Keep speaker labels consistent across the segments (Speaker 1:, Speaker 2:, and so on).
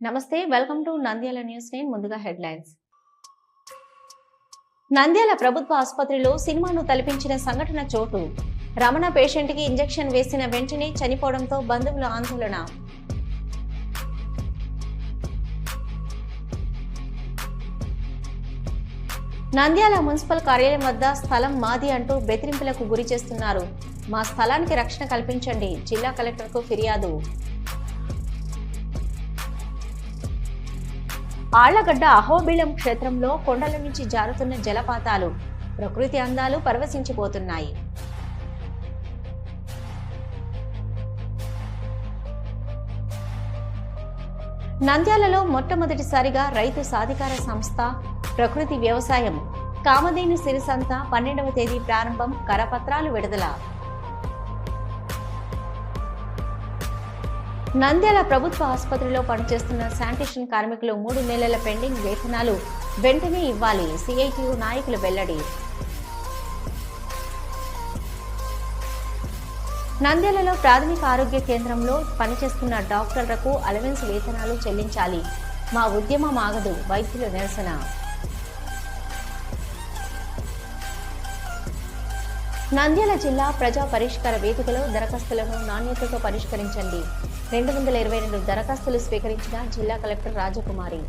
Speaker 1: నమస్తే welcome to Nandyal news నేను ముందుగా హెడ్లైన్స్. నంద్యాల ప్రభుత్వ ఆసుపత్రిలో సినిమాను తలపించిన సంఘటన చోటు. రమణ పేషెంట్కి ఇంజెక్షన్ వేసిన వెంటనే చనిపోవడంతో బంధువుల ఆందోళన. నంద్యాల మున్సిపల్ కార్యాలయం వద్ద స్థలం మాది అంటూ బెదిరింపులకు గురి చేస్తున్నారు. మా స్థలానికి రక్షణ కల్పించండి జిల్లా కలెక్టర్కు ఫిర్యాదు. ఆళ్ళగడ్డ అహోబిళం క్షేత్రంలో కొండల నుంచి జారుతున్న జలపాతాలు ప్రకృతి అందాలు పరవశించిపోతున్నాయి. నంద్యాలలో మొట్టమొదటిసారిగా రైతు సాధికార సంస్థ ప్రకృతి వ్యవసాయం కామధేను సిరిసంత పన్నెండవ తేదీ ప్రారంభం కరపత్రాలు విడుదల. నంద్యాల ప్రభుత్వ ఆసుపత్రిలో పనిచేస్తున్న శానిటేషన్ కార్మికులు మూడు నెలల పెండింగ్ వేతనాలు వెంటనే ఇవ్వాలి. సిఐటియు నాయకులు వెల్లడి. నంద్యాలలో ప్రాథమిక ఆరోగ్య కేంద్రంలో పనిచేస్తున్న డాక్టర్లకు అలవెన్స్ వేతనాలు చెల్లించాలి. మా ఉద్యమం ఆగదు. వైద్యుల నిరసన. నంద్యాల జిల్లా ప్రజా పరిష్కార వేదికలో దరఖాస్తులను నాణ్యతతో పరిష్కరించండి. రెండు వందల ఇరవై రెండు దరఖాస్తులు స్వీకరించిన జిల్లా కలెక్టర్ రాజకుమారి.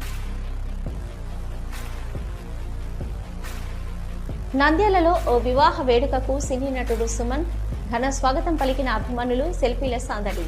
Speaker 1: నంద్యాలలో ఓ వివాహ వేడుకకు సినీ నటుడు సుమన్ ఘన స్వాగతం పలికిన అభిమానులు సెల్ఫీల సందడి.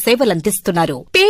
Speaker 2: సేవలందిస్తున్నారు.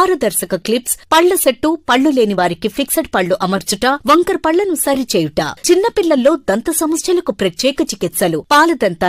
Speaker 2: పారదర్శక క్లిప్స్ పళ్ళ సెట్టు పళ్ళు లేని వారికి ఫిక్సెడ్ పళ్ళు అమర్చుట వంకర పళ్ళను సరిచేయుట. చిన్నపిల్లల్లో దంత సమస్యలకు ప్రత్యేక చికిత్సలు పాలదంతాల